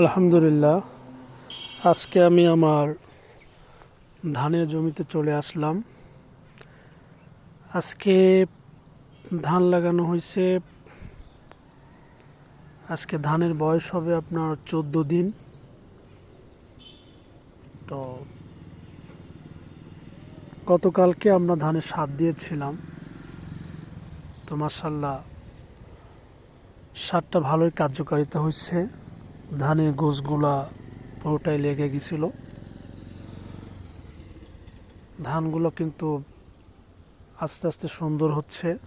আলহামদুলিল্লাহ, আজকে আমি আমার ধানের জমিতে চলে আসলাম। আজকে ধান লাগানো হয়েছে। আজকে ধানের বয়স হবে আপনার চোদ্দ দিন। তো গতকালকে আমরা ধানের সার দিয়েছিলাম। তো মাসাল্লাহ সারটা ভালোই কার্যকারিতা হয়েছে। ধানের গোছগুলা পুরোটাই লেগে গেছিল। ধানগুলো কিন্তু আস্তে আস্তে সুন্দর হচ্ছে।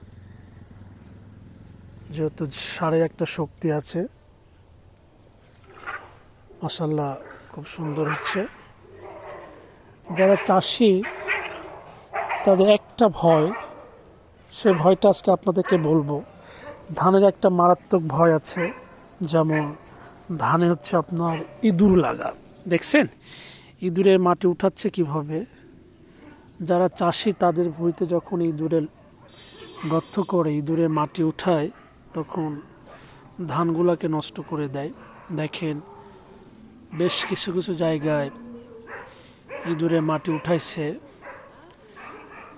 যেহেতু সারের একটা শক্তি আছে মাসাল্লাহ খুব সুন্দর হচ্ছে। যারা চাষি, তাদের একটা ভয়, সে ভয়টা আজকে আপনাদেরকে বলব। ধানের একটা মারাত্মক ভয় আছে, যেমন ধানে হচ্ছে আপনার ইঁদুর লাগা। দেখছেন? ইঁদুরের মাটি উঠাচ্ছে কীভাবে? যারা চাষি, তাদের ভুঁইতে যখন ইঁদুরের গর্ত করে, ইঁদুরের মাটি উঠায়, তখন ধানগুলাকে নষ্ট করে দেয়। দেখেন, বেশ কিছু কিছু জায়গায় ইঁদুরে মাটি উঠাইছে।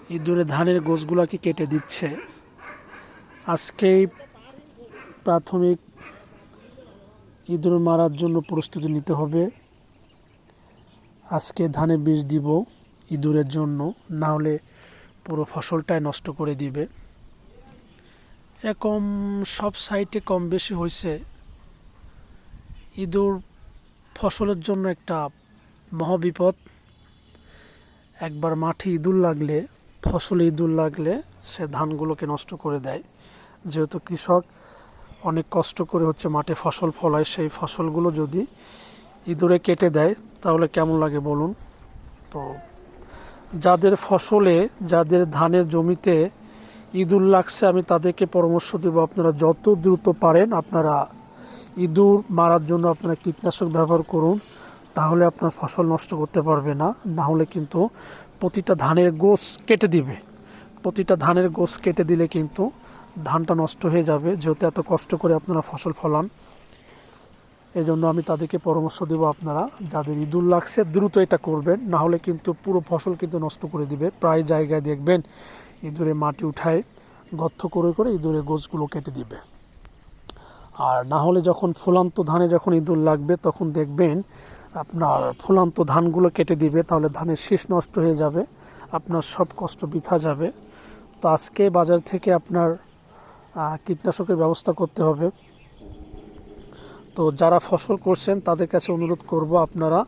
ইঁদুরে ধানের গোছগুলাকে কেটে দিচ্ছে। আজকেই প্রাথমিক ইঁদুর মারার জন্য প্রস্তুতি নিতে হবে। আজকে ধানে বীজ দিব ইঁদুরের জন্য, না হলে পুরো ফসলটাই নষ্ট করে দিবে। এরকম সব সাইটে কম বেশি হয়েছে। ইঁদুর ফসলের জন্য একটা মহাবিপদ। একবার মাঠে ইঁদুর লাগলে, ফসলে ইঁদুর লাগলে সে ধানগুলোকে নষ্ট করে দেয়। যেহেতু কৃষক অনেক কষ্ট করে হচ্ছে মাঠে ফসল ফলায়, সেই ফসলগুলো যদি ইঁদুরে কেটে দেয়, তাহলে কেমন লাগে বলুন? তো যাদের ফসলে, যাদের ধানের জমিতে ইঁদুর লাগছে, আমি তাদেরকে পরামর্শ দেব, আপনারা যত দ্রুত পারেন আপনারা ইঁদুর মারার জন্য আপনারা কীটনাশক ব্যবহার করুন, তাহলে আপনার ফসল নষ্ট করতে পারবে না। না হলে কিন্তু প্রতিটা ধানের গোছ কেটে দিবে। প্রতিটা ধানের গোছ কেটে দিলে কিন্তু ধানটা নষ্ট হয়ে যাবে, যেহেতু এত কষ্ট করে আপনারা ফসল ফলান। এই জন্য আমি তাদেরকে পরামর্শ দেবো আপনারা, যাদের ইঁদুর লাগছে, দ্রুত এটা করবেন, না হলে কিন্তু পুরো ফসল কিন্তু নষ্ট করে দিবে। প্রায় জায়গায় দেখবেন ইঁদুরে মাটি উঠায়, গর্ত করে করে ইঁদুরে গোছগুলো কেটে দিবে। আর না হলে যখন ফুলান্ত ধানে যখন ইঁদুর লাগবে, তখন দেখবেন আপনার ফুলান্ত ধানগুলো কেটে দিবে, তাহলে ধানের শীষ নষ্ট হয়ে যাবে, আপনার সব কষ্ট বৃথা যাবে। তো আজকে বাজার থেকে আপনার কীটনাশকের ব্যবস্থা করতে হবে। তো যারা ফসল করছেন, তাদের কাছে অনুরোধ করব আপনারা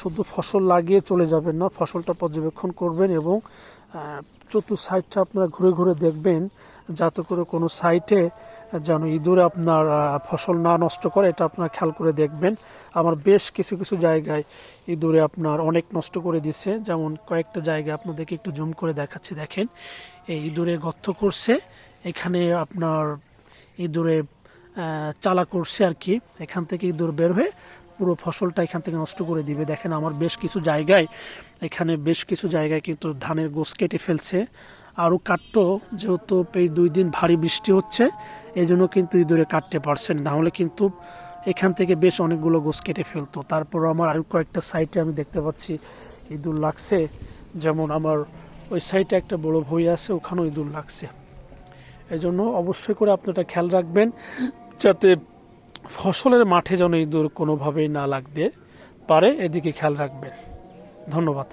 শুধু ফসল লাগিয়ে চলে যাবেন না, ফসলটা পর্যবেক্ষণ করবেন এবং চতুর সাইডটা আপনারা ঘুরে ঘুরে দেখবেন, যাতে করে কোনো সাইটে যেন ইঁদুরে আপনার ফসল না নষ্ট করে, এটা আপনারা খেয়াল করে দেখবেন। আমার বেশ কিছু কিছু জায়গায় ইঁদুরে আপনার অনেক নষ্ট করে দিছে যেমন কয়েকটা জায়গায় আপনাদেরকে একটু জুম করে দেখাচ্ছি। দেখেন, এই ইঁদুরে গর্ত করছে এখানে আপনার ইঁদুরে চালা করছে আর কি। এখান থেকে ইঁদুর বের হয়ে পুরো ফসলটা এখান থেকে নষ্ট করে দিবে। দেখেন আমার বেশ কিছু জায়গায়, এখানে বেশ কিছু জায়গায় কিন্তু ধানের গোছ কেটে ফেলছে। আরও কাটতো, যেহেতু এই দুই দিন ভারী বৃষ্টি হচ্ছে এই জন্য কিন্তু ইঁদুরে কাটতে পারছেন না। হলে কিন্তু এখান থেকে বেশ অনেকগুলো গোছ কেটে ফেলতো। তারপর আমার আরও কয়েকটা সাইটে আমি দেখতে পাচ্ছি ইঁদুর লাগছে। যেমন আমার ওই সাইডে একটা বড় ভই আছে, ওখানেও ইঁদুর লাগছে। এই জন্য অবশ্যই করে আপনারা খেয়াল রাখবেন যাতে ফসলের মাঠে যেন ইঁদুর কোনোভাবেই না লাগতে পারে। এদিকে খেয়াল রাখবেন। ধন্যবাদ।